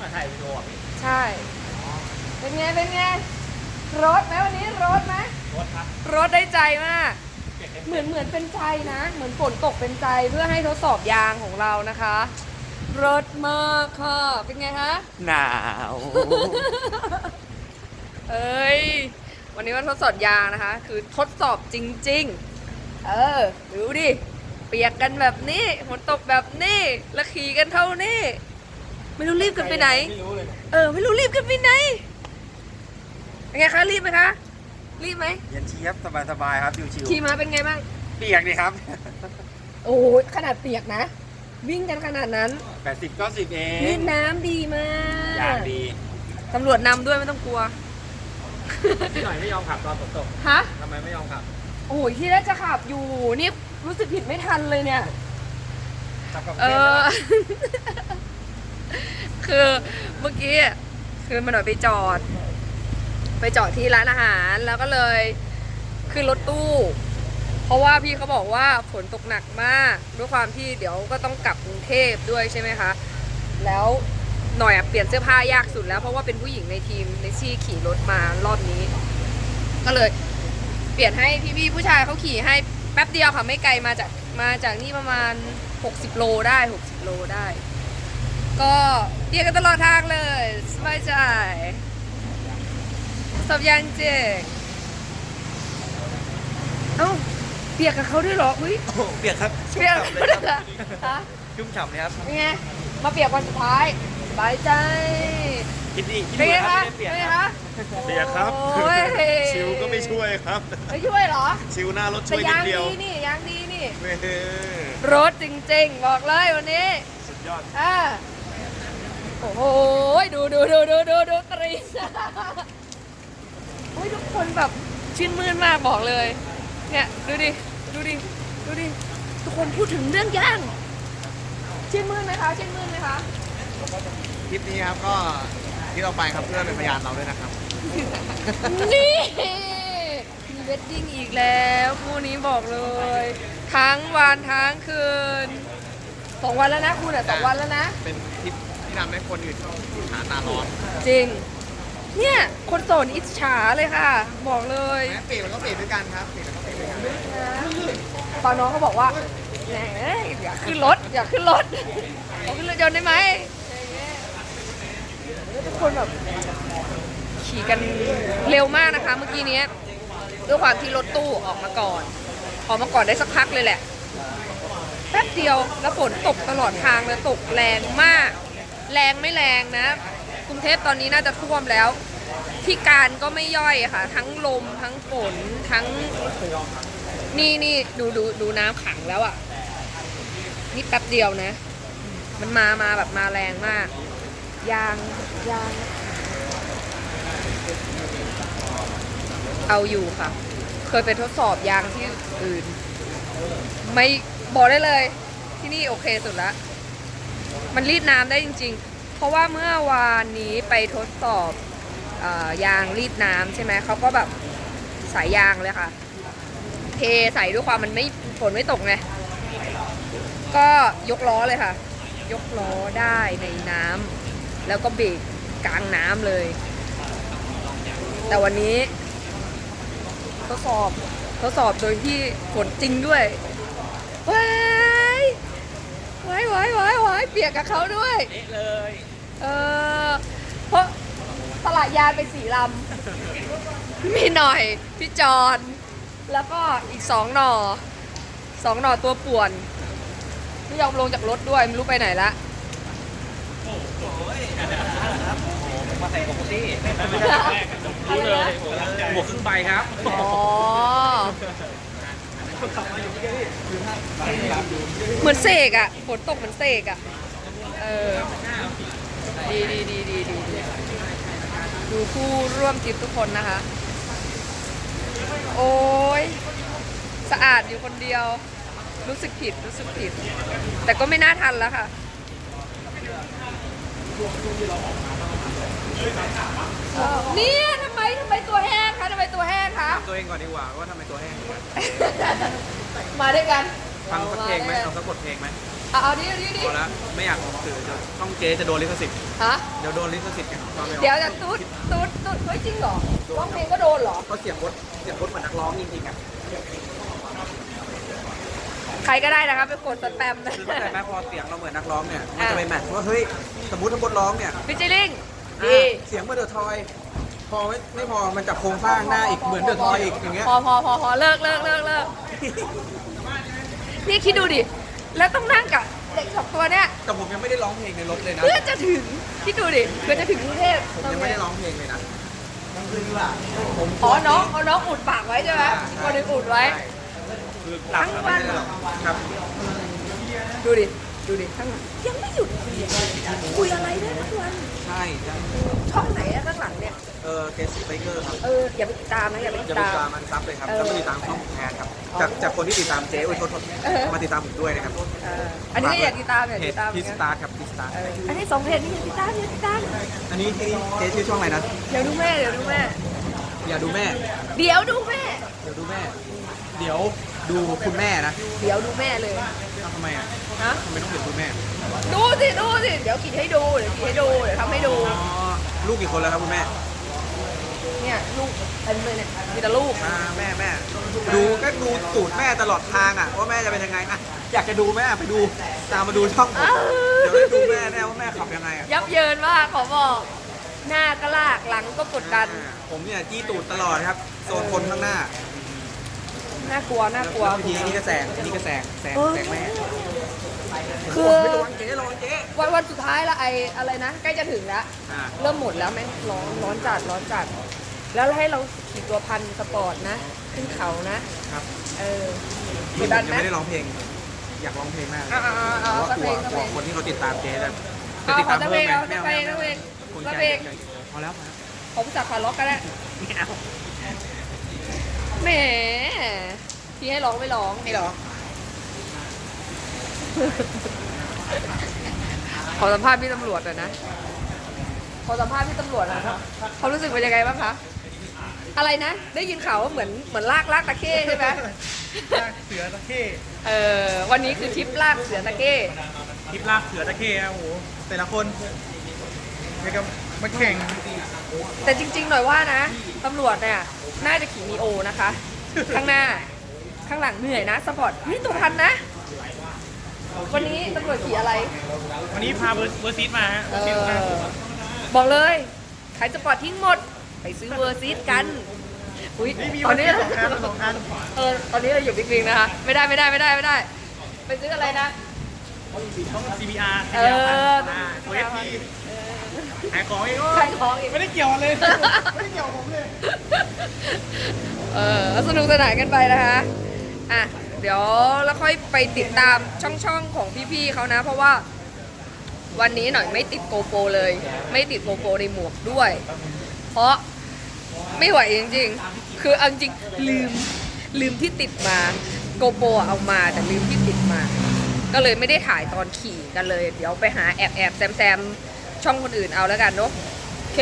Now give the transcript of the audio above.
มาถ่ายวิดีโออะพี่ใช่ เป็นไง เป็นไงรถไหมวันนี้รถไหมรถครับรถได้ใจมากเปลี่ยนเป็นเหมือนเหมือนเป็นใจนะ เหมือนฝนตกเป็นใจเพื่อให้ทดสอบยางของเรานะคะรถมากค่ะ เป็นไงคะ หนาว เอ้ย วันนี้วันทดสอบยางนะคะ คือทดสอบจริง ๆ เออ ดูดิ เปียกกันแบบนี้ฝนตกแบบนี้ แล้วขี่กันเท่านี้ ไม่รู้รีบกันไปไหน ไม่รู้เลยเออ ไม่รู้รีบกันไปไหนเป็นไงคะรีบไหมคะ รีบไหมเย็นเชียบสบายๆครับชิวขี่มาเป็นไงบ้าง ๆเปียกดีครับ โอ้ยขนาดเปียกนะ วิ่งกันขนาดนั้น80 90 เอนี่งน้ำดีมากอย่างดีตำรวจนำด้วยไม่ต้องกลัว พี่หน่อยไม่ยอมขับตอนฝนตกฮะ ทำไมไม่ยอมขับโอ้ยที่แรกจะขับอยู่นี่รู้สึกผิดไม่ทันเลยเนี่ย ขับกับเอเพื่อนอได้ไหม คือเมื่อกี้คือมันหน่อยไปจอด ไปจอดที่ร้านอาหารแล้วก็เลยขึ้นรถตู้ เพราะว่าพี่เขาบอกว่าฝนตกหนักมากด้วยความที่เดี๋ยวก็ต้องกลับกรุงเทพด้วยใช่ไหมคะ แล้วหน่อยเปลี่ยนเสื้อผ้ายากสุดแล้วเพราะว่าเป็นผู้หญิงในทีมในที่ขี่รถมารอบนี้ ก็เลย เปลี่ยนให้พี่ๆผู้ชายเขาขี่ให้แป๊บเดียวค่ะไม่ไกลมาจากมาจากนี่ประมาณ 60 โลได้ 60 โลได้ ก็เรียกกันตลอดทางเลยสบายใจสบยังเจงเอ้าเปียกกับเขาด้วยเหรออุ้ยโอ้โหเปียกครับชุ่มเปียกฉ่ำกับเลยเขาคด้วยรับเหรอฮะชุ่มฉ่ำเลยครับเป็นไงมาเปียกวันสุดท้ายสบายใจคิดดีคิดเป็นดีไงครัคะบไม่ได้เปียกเป็นไงครับคะเปียกครับโอ้ยชิวก็ไม่ช่วยครับ ไม่ช่วยเหรอ ชิวหน้ารถแต่ช่วยนิยาดงเดียวดีนี่ยางดีนี่ เว้ยรถจริงๆ บอกเลยวันนี้ สุดยอด อ่า โอ้โหดูดูดูดูดูดูตรีโอ้ยทุกคนแบบชื่นมื่นมากบอกเลย เนี่ยดูดิ ดูดิ ดูดิ ทุกคนพูดถึงเรื่องย่าง ชื่นมื่นไหมคะ ชื่นมื่นไหมคะคลิปนี้ครับก็ที่เราไปครับเพื่อนเป็นพยานเราด้วยนะครับ นี่มีเวดดิ้งอีกแล้วคู่นี้บอกเลย ทั้งวันทั้งคืนสองวันแล้วนะคุณอะสองวันแล้วนะ เป็นคลิป ที่ทำให้คนอื่นหาตาร้อนจริง เนี่ย คนโสดอิจฉาเลยค่ะ บอกเลยแม้เปลี่ยนมันก็เปลี่ยนด้วยกันครับเปลี่ยนมันก็เปลี่ยนด้วยกันตอนน้องเขาบอกว่าแหมอยากขึ้นรถอยากขึ้นรถขอขึ้นรถยนต์ได้ไหมแล้วทุกคนแบบขี่กันเร็วมากนะคะ เมื่อกี้เนี้ยด้วยความที่รถตู้ออกมาก่อน ออกมาก่อนได้สักพักเลยแหละแป๊บเดียวแล้วฝนตกตลอดทางเลยตกแรงมาก แรงไม่แรงนะ กรุงเทพตอนนี้น่าจะท่วมแล้ว ที่การก็ไม่ย่อยค่ะ ทั้งลมทั้งฝนทั้ง นี่นี่ดูดูดูน้ำขังแล้วอะ่ะ นี่แป๊บเดียวนะ มันมามาแบบมาแรงมาก ยางยาง เอาอยู่ค่ะ เคยไปทดสอบยางที่อื่น ไม่บอกได้เลย ที่นี่โอเคสุดละ มันรีดน้ำได้จริง ๆ เพราะว่าเมื่อวานนี้ไปทดสอบออยางรีดน้ำใช่ไหมเขาก็แบบสายยางเลยค่ะ เทใส่ด้วยความมันไม่ฝนไม่ตกไงก็ยกล้อเลยค่ะ ยกล้อได้ในน้ำแล้วก็เบรกกลางน้ำเลย แต่วันนี้ ทดสอบทดสอบโดยที่ฝนจริงด้วยว้าย ว้ายว้ายว้ายว้ายเปียกกับเขาด้วย เละเลยเออเพราะตลาดยานไปสี่ลำ มีหน่อยพี่จอน แล้วก็อีกสองหน่อสองหน่อตัวป่วน ไม่ยอมลงจากรถด้วยไม่รู้ไปไหนละมาใส่ปกติไม่ใช่แรกรู้เลยหมวกครึ่งใบครับ อ๋อ เหมือนเสกอะฝนตกเหมือนเสกอะเออดีดีดีดีดีดีดูผู้ร่วมทริปทุกคนนะคะ โอ้ยสะอาดอยู่คนเดียว รู้สึกผิดรู้สึกผิด แต่ก็ไม่น่าทันแล้วค่ะเนี่ย ตัวเองก่อนดีกว่าว่าทำไมตัวแห้งมาด้วยกันฟังสักเพลงไหมมาเอาด้วยสักบทเพลงไหมเอาเอาดิเอาดิดิพอแล้วไม่อยากออกสื่อจะช่องเจ๊จะโดนลิขสิทธิ์ฮะเดี๋ยวโดนลิขสิทธิ์ไงตอนไม่ออกเดี๋ยวจะตุ๊ดตุ๊ดตุ๊ดเฮ้ยจริงเหรอร้องเพลงก็โดนเหรอก็เสียงรถเสียงรถเหมือนนักร้องจริงๆอะใครก็ได้นะคะไปกดสแปมนะคือเข้าใจไหมพอเสียงเราเหมือนนักร้องเนี่ยมันจะไปแมทช์ว่าเฮ้ยสมมติถ้าบดร้องเนี่ยฟิชเชอร์ลิงอะดีเสียงเหมือนเดอะทอย พอไม่ไม่พอมันจับโครงสร้างหน้าอีกเหมือนเดอะทอยอีกอย่างเงี้ยพอพอพอพอเลิกเลิกเลิกเลิกนี่คิดดูดิ แล้วต้องนั่งกับเด็กสองตัวเนี้ยแต่ผมยังไม่ได้ร้องเพลงในรถเลยนะ เพื่อจะถึงคิดดูดิเพื่อจะถึงกรุงเทพผมยังไม่ได้ร้องเพลงเลยนะผมอ๋อน้องเอาน้องอุดปากไว้ใช่ไหมอีกคนหนึงอุดไว้คือหลับแล้วไม่ได้หรอกครับดูดิ ดูดิข้างหลังยังไม่หยุดคุยคุยอะไรเนี่ยทุกวันใช่ใช่ช่องไหนอะข้างหลังเนี่ยเออเกสไปเกอร์ครับเอออย่าไปติดตามนะอย่าไปติจะดไปตาม ตามมันซับเลยครับเออแล้วก็ติดตามช่องแทนครับอ๋อจากจากคนที่ติดตามเจ๊อุ้ยโทษโทษเออ มาติดตามผมด้วยนะครับเอออันนี้ก็อยากติดตามอยากเพติจดตามเหมืพิอนสกันตาร์ครับพิสตาร์เอออันนี้สองเพจนี่อยากติดตามอยากติดตามอันนี้ที่เจ๊ชื่อช่องอะไรนะเดี๋ยวดูแม่เดี๋ยวดูแม่ อย่าดูแม่เดี๋ยวดูแม่ เดี๋ยวดูแม่ เดี๋ยวดูคุณแม่นะ เดี๋ยวดูแม่เลยเอ้า ทำไมอะฮะทำไมต้องเดี๋ยวดูแม่ ดูสิดูสิเดี๋ยวกินให้ดูเดี๋ยวกินให้ดูเดี๋ยวทำให้ดูอ๋อ ลูกกี่คนแล้วครับคุณแม่เนี่ยลูกเต็มเลยเนี่ยมีแต่ลูกอ่าแม่แม่ ดูก็ดูตูดแม่ตลอดทางอะว่าแม่จะเป็นยังไงอะอยากจะดูแม่ไปดูตามมาดูช่องผมอ้าวเดี๋ยวได้ดูแม่แน่ว่าแม่ขับยังไงอะยับเยินมากขอบอกหน้าก็ลากหลังก็กดดัน อ่าผมเนี่ยจี้ตูดตลอดครับโซนคนข้างหน้า น่ากลัวน่ากลัวแล้วบางทีนี่ก็แซงนี่ก็แซงแซงเออแซงแม่คือไม่ระวังเจ๊ระวังเจ๊วันวันสุดท้ายละไออะไรนะใกล้จะถึงแล้วอ่าเริ่มหมดแล้วไหมร้อนร้อนจัดร้อนจัด แล้วให้เราขี่ตัวพันสปอร์ตนะ ขึ้นเขานะครับเออนี่กผดดัมนยังไหมไม่ได้ร้องเพลง อยากร้องเพลงมากอ่าอ่าอ่าเพราะว่าสักกเพลัลวงสักกเพลัลวงคนที่เขาติดตามเจ๊จะจะเอาติดขอตามสักเพิ่เพลมงไหมเอาไม่สักเอาเพลไม่งเอาสักเพลงคุณสักใจเพลงเย็นๆพอแล้วพอแล้วผมจากคาร์ล็อกก็ได้ไม่เอาแหม พี่ให้ร้องไม่ร้องไม่หรอ ขอสัมภาษณ์พี่ตำรวจหน่อยนะ ขอสัมภาษณ์พี่ตำรวจหน่อยครับเขารู้สึกเป็นยังไงบ้างคะ อะไรนะ ได้ยินข่าวว่าเหมือนเหมือนลากลากตะเข้ใช่ไหมเสือตะเข้เออวันนี้คือทริปลากเสือตะเข้คลิปลากเสือตะเข้นะโอ้โหแต่ละคนไม่กับมาแข่งแต่จริงๆหน่อยว่านะตำรวจเนี่ยน่าจะขี่มีโอนะคะ ข้างหน้า ข้างหลังเหนื่อยนะสปอร์ตนี่ตัวพันนะ วันนี้ตำรวจขี่อะไร วันนี้พาเบอร์เบอร์ซีดมาฮะเออบอกเลยขายสปอร์ตทิ้งหมด ไปซื้อเวอร์ซีดกันอุ้ยนี่มีตอนนี้สองคันสองคันเออตอนนี้เราอยู่บิ๊กวิงนะคะ ไม่ได้ไม่ได้ไม่ได้ไม่ได้ ไปซื้ออะไรนะต้อง CBR เออโอเอสพีขายของอีกขายของอีกไม่ได้เกี่ยวเลย ไม่ได้เกี่ยวกับผมเลย เออสนุกสนานกันไปนะคะ อะเดี๋ยวแล้วค่อยไปติดตามช่องๆของพี่ๆเขานะ เพราะว่าวันนี้หน่อยไม่ติดโกโปรเลย ไม่ติดโกโปรในหมวกด้วย เพราะไม่ไหวจริงๆ คือเอาจริงลืมลืมที่ติดมาโกโปรเอามาแต่ลืมที่ติดมา ก็เลยไม่ได้ถ่ายตอนขี่กันเลย เดี๋ยวไปหาแอบแอบแซมแซมช่องคนอื่นเอาแล้วกันเนาะโอเค